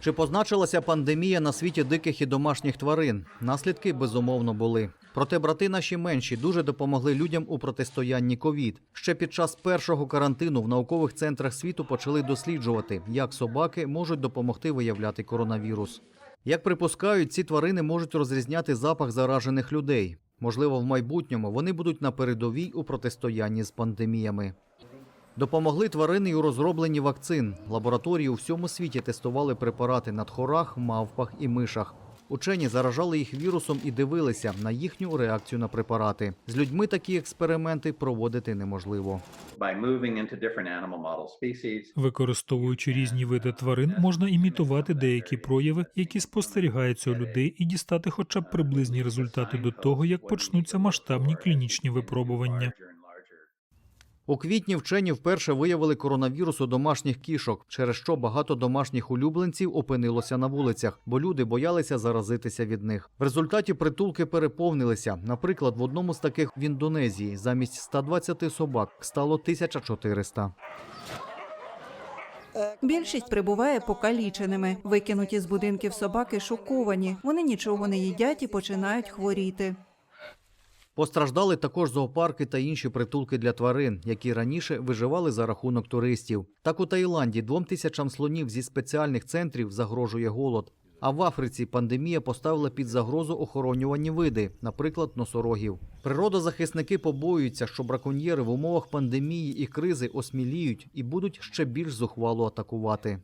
Чи позначилася пандемія на світі диких і домашніх тварин? Наслідки безумовно були. Проте брати наші менші дуже допомогли людям у протистоянні ковід. Ще під час першого карантину в наукових центрах світу почали досліджувати, як собаки можуть допомогти виявляти коронавірус. Як припускають, ці тварини можуть розрізняти запах заражених людей. Можливо, в майбутньому вони будуть на передовій у протистоянні з пандеміями. Допомогли тварини у розробленні вакцин. Лабораторії у всьому світі тестували препарати на тхорах, мавпах і мишах. Учені заражали їх вірусом і дивилися на їхню реакцію на препарати. З людьми такі експерименти проводити неможливо. Використовуючи різні види тварин, можна імітувати деякі прояви, які спостерігаються у людей, і дістати хоча б приблизні результати до того, як почнуться масштабні клінічні випробування. У квітні вчені вперше виявили коронавірус у домашніх кішок, через що багато домашніх улюбленців опинилося на вулицях, бо люди боялися заразитися від них. В результаті притулки переповнилися. Наприклад, в одному з таких в Індонезії замість 120 собак стало 1400. Більшість прибуває покаліченими. Викинуті з будинків собаки шоковані. Вони нічого не їдять і починають хворіти. Постраждали також зоопарки та інші притулки для тварин, які раніше виживали за рахунок туристів. Так у Таїланді двом тисячам слонів зі спеціальних центрів загрожує голод. А в Африці пандемія поставила під загрозу охоронювані види, наприклад, носорогів. Природозахисники побоюються, що браконьєри в умовах пандемії і кризи осміліють і будуть ще більш зухвало атакувати.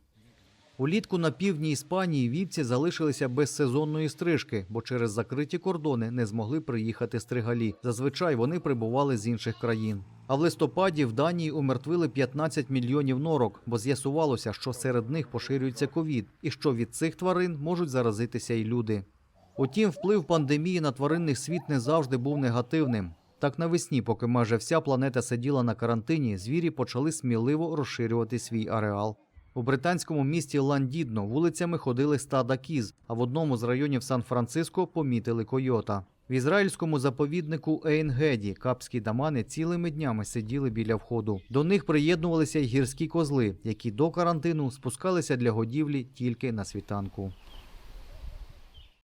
Улітку на півдні Іспанії вівці залишилися без сезонної стрижки, бо через закриті кордони не змогли приїхати стригалі. Зазвичай вони прибували з інших країн. А в листопаді в Данії умертвили 15 мільйонів норок, бо з'ясувалося, що серед них поширюється ковід, і що від цих тварин можуть заразитися й люди. Утім, вплив пандемії на тваринний світ не завжди був негативним. Так навесні, поки майже вся планета сиділа на карантині, звірі почали сміливо розширювати свій ареал. У британському місті Ландідно вулицями ходили стада кіз, а в одному з районів Сан-Франциско помітили койота. В ізраїльському заповіднику Ейнгеді капські дамани цілими днями сиділи біля входу. До них приєднувалися й гірські козли, які до карантину спускалися для годівлі тільки на світанку.